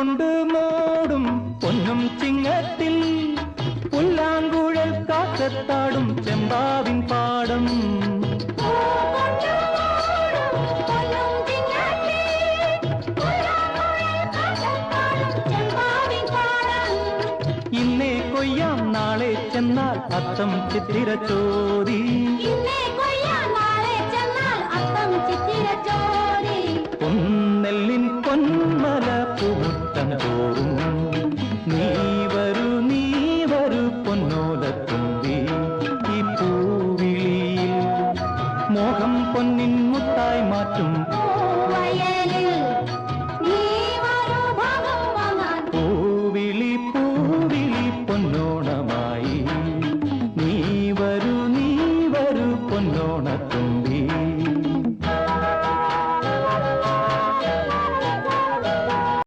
கொண்டு மோடும் பொன்னும் சிங்கத்தில் புல்லாங்குழல் காக்கத்தாடும் செம்பாவின் பாடம். இன்னே கொய்யாம் நாளே சென்னால் அத்தம் சித்திர சோதி. முகம் பொன்னின் முத்தாய் மாற்றும்.